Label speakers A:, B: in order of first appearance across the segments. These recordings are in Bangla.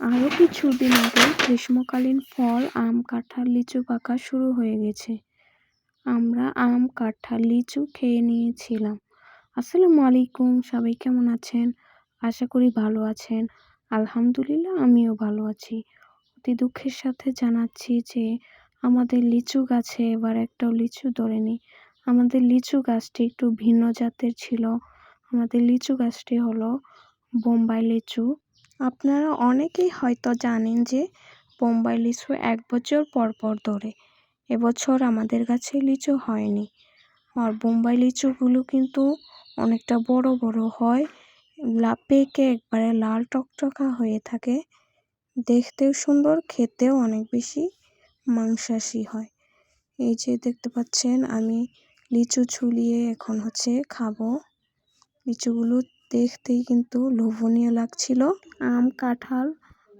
A: আরও কিছুদিন আগে গ্রীষ্মকালীন ফল, আম, কাঁঠাল, লিচু পাকা শুরু হয়ে গেছে। আমরা আম, কাঁঠাল, লিচু খেয়ে নিয়েছিলাম। আসসালামু আলাইকুম, সবাই কেমন আছেন? আশা করি ভালো আছেন। আলহামদুলিল্লাহ, আমিও ভালো আছি। অতি দুঃখের সাথে জানাচ্ছি যে আমাদের লিচু গাছে এবার একটাও লিচু ধরেনি। আমাদের লিচু গাছটি একটু ভিন্ন জাতের ছিল। আমাদের লিচু গাছটি হলো বোম্বাই লিচু। আপনারা অনেকেই হয়তো জানেন যে বোম্বাই লিচু এক বছর পর পর ধরে। এবছর আমাদের গাছে লিচু হয়নি। আর বোম্বাই লিচুগুলো কিন্তু অনেকটা বড় বড় হয়। পেকে একবারে লাল টকটকা হয়ে থাকে। দেখতেও সুন্দর, খেতেও অনেক বেশি মাংসাশী হয়। এই যে দেখতে পাচ্ছেন, আমি লিচু ছুলিয়ে এখন হচ্ছে খাব। লিচুগুলো দেখতেই কিন্তু লোভনীয় লাগছিল। আম, কাঁঠাল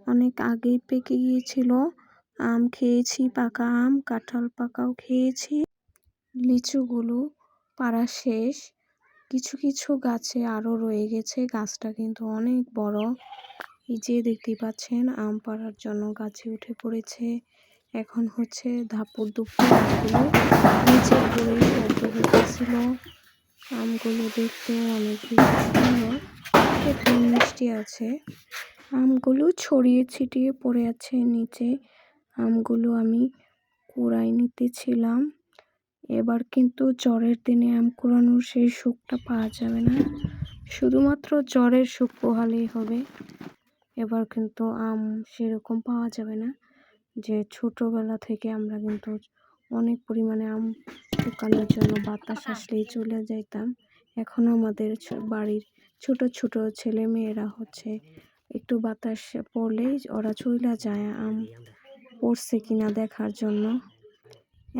A: অনেক আগেই পেকে গিয়েছিল। আম খেয়েছি, পাকা আম, কাঁঠাল পাকাও খেয়েছি। লিচুগুলো পাড়া শেষ। কিছু কিছু গাছে আরও রয়ে গেছে। গাছটা কিন্তু অনেক বড়। এই যে দেখতেই পাচ্ছেন, আম পাড়ার জন্য গাছে উঠে পড়েছে। এখন হচ্ছে ধাপুর দুপুর নিচে পড়ে হতেছিল আমগুলো দেখতে অনেক মিষ্টি আছে। আমগুলো ছড়িয়ে ছিটিয়ে পড়ে আছে নিচে। আমগুলো আমি কুড়াই নিতেছিলাম। এবার কিন্তু জ্বরের দিনে আম কুড়ানোর সেই সুখটা পাওয়া যাবে না। শুধুমাত্র জ্বরের সুখ পোহালেই হবে। এবার কিন্তু আম সেরকম পাওয়া যাবে না। যে ছোটোবেলা থেকে আমরা কিন্তু অনেক পরিমাণে আম শুকানোর জন্য বাতাস আসলেই চলে যাইতাম। এখনও আমাদের বাড়ির ছোট ছোট ছেলে মেয়েরা হচ্ছে একটু বাতাস পড়লেই ওরা চলে যায় আম পড়ছে কিনা দেখার জন্য।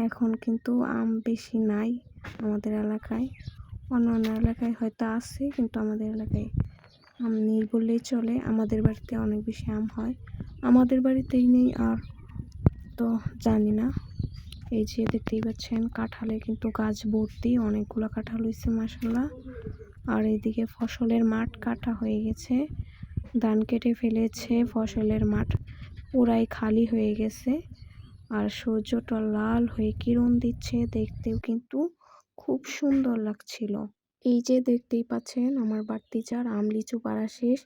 A: এখন কিন্তু আম বেশি নাই আমাদের এলাকায়। অন্যান্য এলাকায় হয়তো আছে, কিন্তু আমাদের এলাকায় আম নেই বললেই চলে। আমাদের বাড়িতে অনেক বেশি আম হয়। আমাদের বাড়িতেই নেই আর তো জানি না। এই যে দেখতেই পাচ্ছেন কাঁঠালে কিন্তু গাছ ভর্তি, অনেকগুলো কাঁঠাল হয়েছে মাসাল্লাহ আর এইদিকে ফসলের মাঠ কাটা হয়ে গেছে। ধান কেটে ফেলেছে, ফসলের মাঠ পুরাই খালি হয়ে গেছে। আর সূর্যটা লাল হয়ে কিরণ দিচ্ছে, দেখতেও কিন্তু খুব সুন্দর লাগছিল। এই যে দেখতেই পাচ্ছেন আমার বাড়তি চার আম লিচু পাড়া শেষ।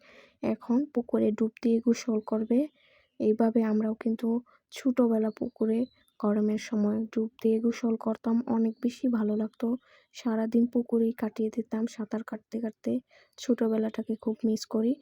A: এখন পুকুরে ডুব দিয়ে গোসল করবে। এইভাবে আমরাও কিন্তু ছোটোবেলা পুকুরে গরমের সময় ডুব দিয়ে গোসল করতাম, অনেক বেশি ভালো লাগতো। সারাদিন পুকুরেই কাটিয়ে দিতাম, সাঁতার কাটতে কাটতে। ছোটোবেলাটাকে খুব মিস করি।